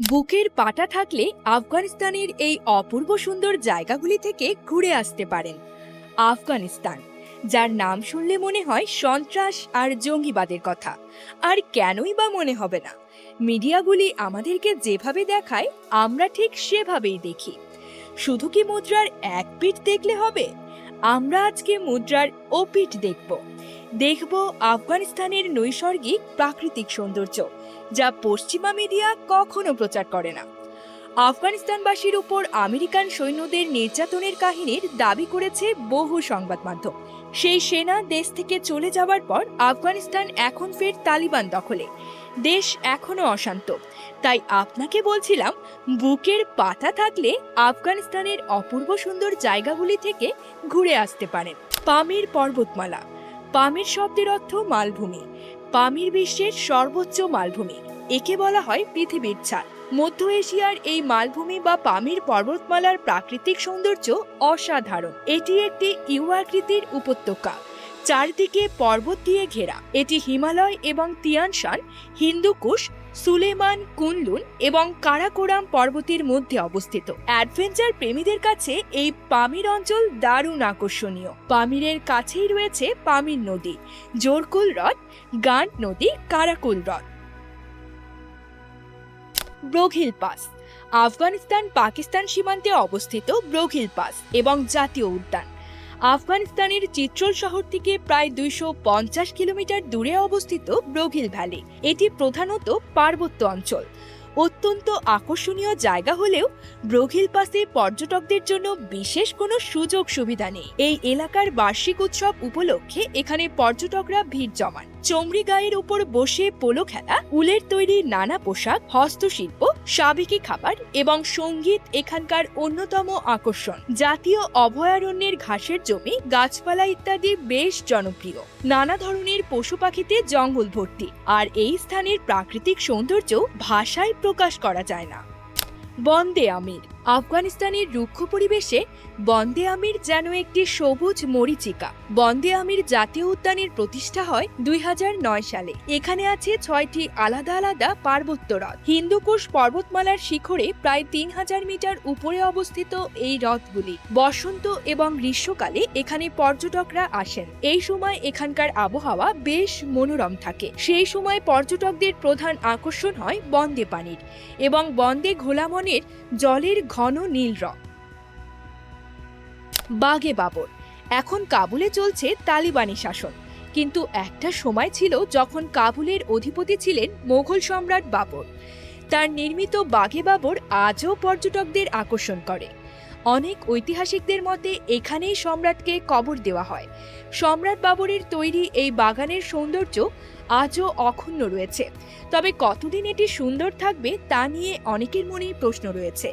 বুকের পাটা থাকলে আফগানিস্তানের এই অপূর্ব সুন্দর জায়গাগুলি থেকে ঘুরে আসতে পারেন। আফগানিস্তান, যার নাম শুনলে মনে হয় সন্ত্রাস আর জঙ্গিবাদের কথা। আর কেনই বা মনে হবে না। মিডিয়াগুলি আমাদেরকে যেভাবে দেখায়, আমরা ঠিক সেভাবেই দেখি। শুধু কি মুদ্রার এক পিঠ দেখলে হবে? আমরা আজকে মুদ্রার ও পিঠ দেখব। দেখব আফগানিস্তানের নৈসর্গিক প্রাকৃতিক সৌন্দর্য, যা পশ্চিমা মিডিয়া কখনো প্রচার করে না। আফগানিস্তানবাসীর উপর আমেরিকান সৈন্যদের নির্যাতনের কাহিনীর দাবি করেছে বহু সংবাদ মাধ্যম। সেই সেনা দেশ থেকে চলে যাওয়ার পর আফগানিস্তান এখন ফের তালিবান দখলে। দেশ এখনও অশান্ত। তাই আপনাকে বলছিলাম, বুকের পাতা থাকলে আফগানিস্তানের অপূর্ব সুন্দর জায়গাগুলি থেকে ঘুরে আসতে পারেন। পামির পর্বতমালা। পামির শব্দের অর্থ মালভূমি। পামির বিশ্বের সর্বোচ্চ মালভূমি। একে বলা হয় পৃথিবীর ছাদ মধ্য এশিয়ার এই মালভূমি বা পামির পর্বতমালার প্রাকৃতিক সৌন্দর্য অসাধারণ। এটি একটি ইউ আকৃতির উপত্যকা। চারদিকে পর্বত দিয়ে ঘেরা। এটি হিমালয় এবং তিয়ানশান, হিন্দুকুশ, সুলেমান কুনলুন এবং কারাকোরাম পর্বতের মধ্যে অবস্থিত। অ্যাডভেঞ্চার প্রেমীদের কাছে এই পামির অঞ্চল দারুণ আকর্ষণীয়। পামিরের কাছেই রয়েছে পামির নদী, জোরকুল হ্রদ গান্ট নদী, কারাকুল হ্রদ। ব্রোঘিল পাস আফগানিস্তান পাকিস্তান সীমান্তে অবস্থিত ব্রোঘিল পাস এবং জাতীয় উদ্যান। আফগানিস্তানের চিত্রল শহর থেকে প্রায় দুইশো পঞ্চাশ কিলোমিটার দূরে অবস্থিত ব্রোঘিল ভ্যালি। এটি প্রধানত পার্বত্য অঞ্চল। অত্যন্ত আকর্ষণীয় জায়গা হলেও ব্রোঘিল পাসে পর্যটকদের জন্য বিশেষ কোনো সুযোগ সুবিধা নেই। এই এলাকার বার্ষিক উৎসব উপলক্ষে এখানে পর্যটকরা ভিড় জমান। চমড়ি গায়ের উপর বসে পোলো খেলা, উলের তৈরি নানা পোশাক, হস্তশিল্প সাবেকি খাবার এবং সংগীত এখানকার অন্যতম আকর্ষণ। জাতীয় অভয়ারণ্যের ঘাসের জমি, গাছপালা ইত্যাদি বেশ জনপ্রিয়। নানা ধরনের পশু পাখিতে জঙ্গল ভর্তি। আর এই স্থানের প্রাকৃতিক সৌন্দর্য ভাষায় প্রকাশ করা যায় না। বন্দে আমির। আফগানিস্তানের রুক্ষ পরিবেশে বন্দে আমির যেন একটি সবুজ মরিচিকা। বন্দে আমির জাতীয় উদ্যানের প্রতিষ্ঠা হয় দুই হাজার নয় সালে। এখানে আছে ছয়টি আলাদা আলাদা পার্বত্য হ্রদ। হিন্দুকুশ পর্বতমালার শিখরে প্রায় তিন হাজার মিটার উপরে অবস্থিত এই হ্রদগুলি বসন্ত এবং গ্রীষ্মকালে এখানে পর্যটকরা আসেন। এই সময় এখানকার আবহাওয়া বেশ মনোরম থাকে। সেই সময় পর্যটকদের প্রধান আকর্ষণ হয় বন্দে পানির এবং বন্দে ঘোলামনের জলের ঘন নীল রং। বাগে বাবর, এখন কাবুলে চলছে তালিবানি শাসন। কিন্তু একটা সময় ছিল যখন কাবুলের অধিপতি ছিলেন মোঘল সম্রাট বাবর। তার নির্মিত বাগে বাবর আজও পর্যটকদের আকর্ষণ করে। অনেক ঐতিহাসিকদের মতে এখানেই সম্রাটকে কবর দেওয়া হয়। সম্রাট বাবরের তৈরি এই বাগানের সৌন্দর্য আজও অক্ষুণ্ণ রয়েছে। তবে কতদিন এটি সুন্দর থাকবে তা নিয়ে অনেকের মনেই প্রশ্ন রয়েছে।